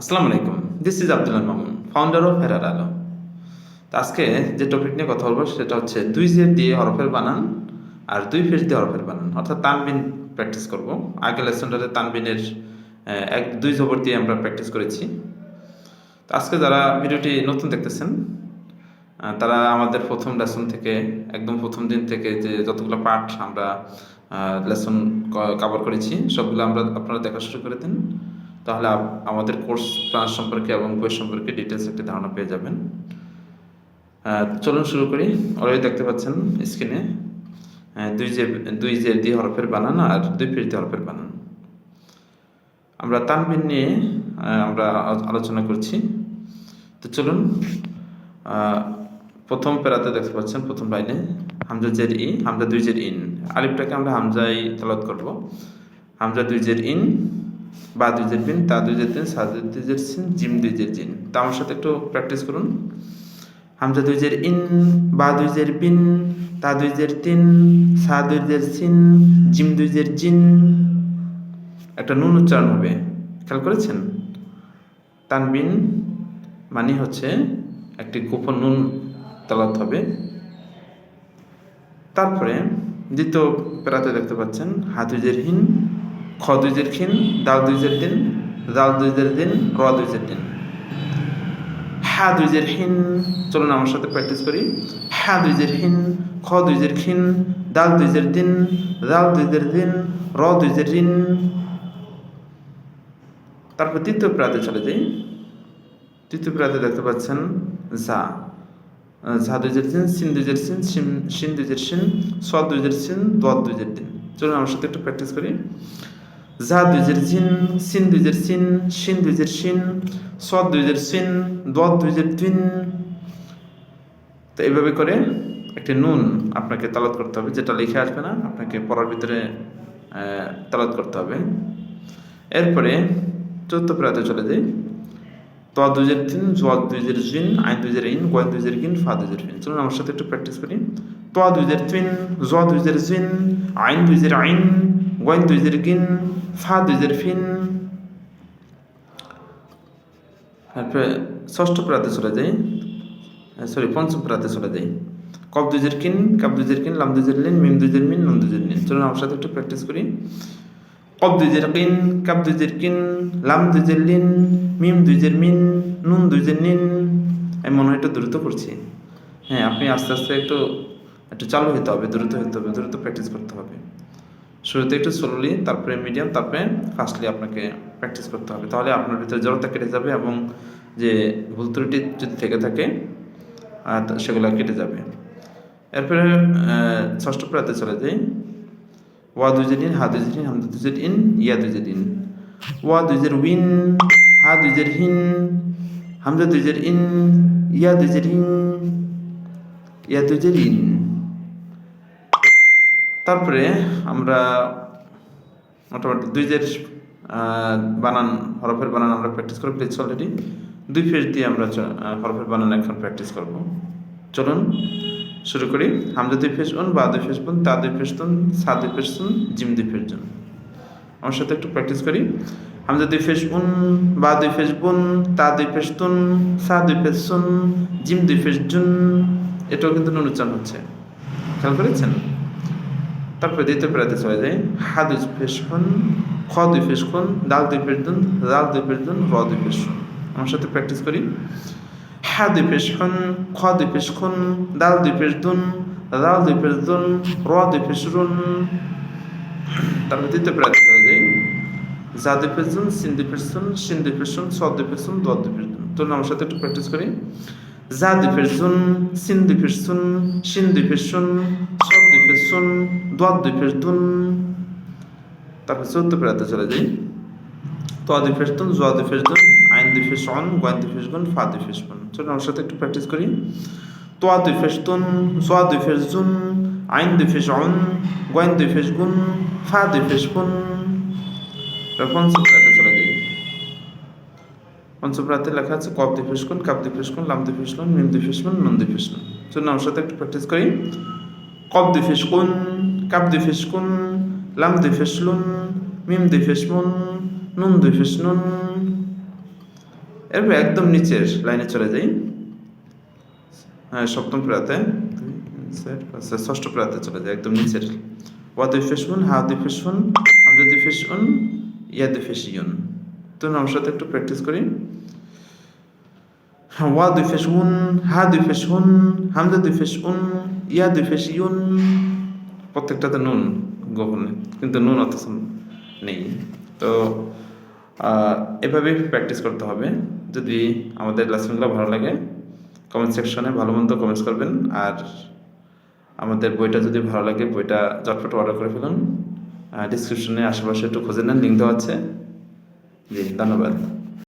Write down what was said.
আসসালামু আলাইকুম। This is Abdullah Mamun founder of Herar Alo আজকে যে টপিক নিয়ে কথা বলব সেটা হচ্ছে দুই জের দিয়ে হরফের বানান আর দুই ফেস দিয়ে হরফের বানান। অর্থাৎ তানবিন প্র্যাকটিস করব। আগের লেসনটাতে তানবিনের এক দুই জবর দিয়ে আমরা প্র্যাকটিস করেছি। তো আজকে যারা ভিডিওটি নতুন দেখতেছেন তারা আমাদের প্রথম লেসন থেকে, একদম প্রথম দিন থেকে যে যতগুলো পাঠ আমরা লেসন কভার করেছি, সবগুলো আমরা আপনারা দেখা শুরু করে দিন। তাহলে আমাদের কোর্স প্ল্যান সম্পর্কে এবং বই সম্পর্কে ডিটেলস একটি ধারণা পেয়ে যাবেন। চলুন শুরু করি। অলরেডি দেখতে পাচ্ছেন স্ক্রিনে দুই যে দুই যে দিয়ে হরফের বানান আর দুই ফির দিয়ে হরফের বানান। আমরা তানবিন নিয়ে আমরা আলোচনা করছি। তো চলুন প্রথম প্যারাতে দেখতে পাচ্ছেন প্রথম লাইনে, হামজা জের ই, হামজা দুই জের ইন। আলিফটাকে আমরা হামজাই তলত করব। হামজা দুই জের ইন বা দুই জের বিন তা দুই জের তিন সা দুই জের সিন জিম দুই জের জিন। তা আমার সাথে একটু প্র্যাকটিস করুন। হামজা দুই জের ইন বা দুই জের বিন তা দুই জের তিন সা দুই জের সিন জিম দুই জের জিন। একটা নুন উচ্চারণ হবে। খেয়াল করেছেন? তানবিন মানে হচ্ছে একটি গোপন নুন তালাত হবে। তারপরে দ্বিতীয় প্যারাতে দেখতে পাচ্ছেন হাতুজের হিন খ খিন দাল দুইজের দিন দাল দুইজের দিন র দুইজের দিন হা দুইজের হিন চলুন আমার সাথে প্র্যাকটিস করি। হা দুইজের হিন খ দুইজের খিন দাল দুইজের দিন দাল দুইজের দিন র দুইজের রিন তারপর তৃতীয় প্রাতে চলে যাই। তৃতীয় প্রাতে দেখতে পাচ্ছেন যা ঝা দুইজের দিন সিন দুইজের সিন সিন দুইজের সিন স দুইজের সিন দ দুইজের দিন চলুন আমার সাথে একটু প্র্যাকটিস করি। ঝা দুইজের জিন সিন দুইজের সিন সিন দুইজের সিন স দুইজের সিন দ দুইজের দিন তো এইভাবে করে একটি নুন আপনাকে তালাত করতে হবে, যেটা লিখে আসবে না, আপনাকে পড়ার ভিতরে তালাত করতে হবে। এরপরে চতুর্থ প্রাতে চলে যাই। ত দুইজের তিন জোয়া দুইজের জিন, আইন দুইজের ইন গোয়া দুইজের গিন, ফা দুইজের ফিন। চলুন আমার সাথে একটু প্র্যাকটিস করি। ত দুইজের তিন জোয়া দুইজের জিন, আইন দুইজের আইন গোয়াইন দুইজের গিন ফা দুইজের ফিন তারপরে ষষ্ঠ প্রাতে চলে যাই। সরি পঞ্চম প্রাতে চলে যাই। কব দুইজের কিন কাপ দুইজের কিন লাম দুইজের লিন মিম দুইজের মিন নুন দুইজের নিন চলুন আমার সাথে একটু প্র্যাকটিস করি। কব দুইজের কিন কাপ দুইজের কিন লাম দুইজের লিন মিম দুইজের মিন নুন দুইজের নিন আমি মনে হয় একটু দ্রুত করছি। হ্যাঁ আপনি আস্তে আস্তে একটু একটু চালু হতে হবে, দ্রুত হতে হবে, দ্রুত প্র্যাকটিস করতে হবে। শুরুতে একটু স্লোলি তারপরে মিডিয়াম তারপরে ফাস্টলি আপনাকে প্র্যাকটিস করতে হবে। তাহলে আপনার ভিতরে জড়তা কেটে যাবে এবং যে ভুল ত্রুটি যদি থেকে থাকে সেগুলো কেটে যাবে। এরপরে ষষ্ঠ প্রাতে চলে যাই। ওয়া দুজের ইন হা দুজের ইন হামদা দুজের ইন ইয়া দুজের ইন ওয়া দুই দুজের উইন হা দুজের হিন হামজা দুজের ইন ইয়া দুজের ইন ইয়া দুজের ইন তারপরে আমরা মোটামুটি দুইজের আহ, বানান হরফের বানান আমরা প্র্যাকটিস করে ফেলেছি অলরেডি দুই ফেস দিয়ে আমরা হরফের বানান এখন প্র্যাকটিস করব চলুন শুরু করি হামজা দুই ফেস উন বা দুই ফেস বুন তা দুই ফেস তুন সা দুই ফেস তুন জিম দুই ফেস জুন আমার সাথে একটু প্র্যাকটিস করি হামজা দুই ফেস উন বা দুই ফেস বুন তা দুই ফেস তুন সা দুই ফেস সুন জিম দুই ফেস জুন এটাও কিন্তু নুন উচ্চারণ হচ্ছে খেয়াল করেছেন তারপরে দ্বিতীয় প্রাতে চলে যায় হা দুই ফেস খুন খ দুই ফেস খুন দাল দুই ফেস দুন দাল দুই ফেস দুন র দুই ফেস শুন আমার সাথে প্র্যাকটিস করি হা দুই ফেস খুন খ দুই ফেস খুন দাল দুই ফেস দুন দাল দুই ফেস দুন র দুই ফেস রুন তারপরে দ্বিতীয় প্রাতে চলে যায় যা দুই ফেস দুন সিন দুই ফেস দুন সিন দুই ফেস শুন স দুই ফেস দুন দ দুই ফেস দুন তো আমার সাথে একটু প্র্যাকটিস করি যা দুই ফেস দুন সিন দুই ফেস সুন দুই ফেস শুন স দুই ফেস শুন দ দুই ফেস দুন। তারপর চৌদ্দ প্রাতে চলে যাই। তো দুই ফেস দুন জোয়া দুই ফেস দুন আইন দুই ফেস অন গোয়ান দুই ফেস গুন ফা দুই ফেস গুন চলুন আমার সাথে একটু প্র্যাকটিস করি। তো দুই ফেস তুন জোয়া দুই ফেস জুন আইন দুই ফেস অন গোয়ান দুই ফেস গুন ফা দুই ফেস গুন পঞ্চম প্রাতে চলে যাই। পঞ্চম প্রাতে লেখা আছে কপ দুই ফেস গুন কাপ দুই ফেস গুন লাম দুই ফেস গুন মিম দুই ফেস গুন নুন দুই ফেস গুন চলুন আমার সাথে একটু প্র্যাকটিস করি। কপ দুই ফেস গুন কাপ দুই ফেস গুন লাম দুই ফেস মিম দুই ফেস নুন দুই ফেস নুন এরপর একদম নিচের লাইনে চলে যাই। হ্যাঁ সপ্তম প্রাতে ষষ্ঠ প্রাতে চলে যায় একদম নিচের। ওয়া দুই ফেসুন হা দুই ফেসুন দুই ফেসুন ইয়া দুই ফেসিউন তো আমার সাথে একটু প্র্যাকটিস করি। ওয়া দুই ফেসুন হা দুই ফেসুন হামজা দুই ফেসুন ইয়া দুই ফেসিউন প্রত্যেকটাতে নুন গোপনে, কিন্তু নুন অত নেই। তো এভাবেই প্র্যাকটিস করতে হবে। যদি আমাদের লেসনগুলো ভালো লাগে কমেন্ট সেকশনে ভালো মন্দ কমেন্টস করবেন। আর আমাদের বইটা যদি ভালো লাগে, বইটা চটপট অর্ডার করে ফেলুন। ডিসক্রিপশনে আশেপাশে একটু খুঁজে নেন লিঙ্ক দেওয়া আছে। জি, ধন্যবাদ।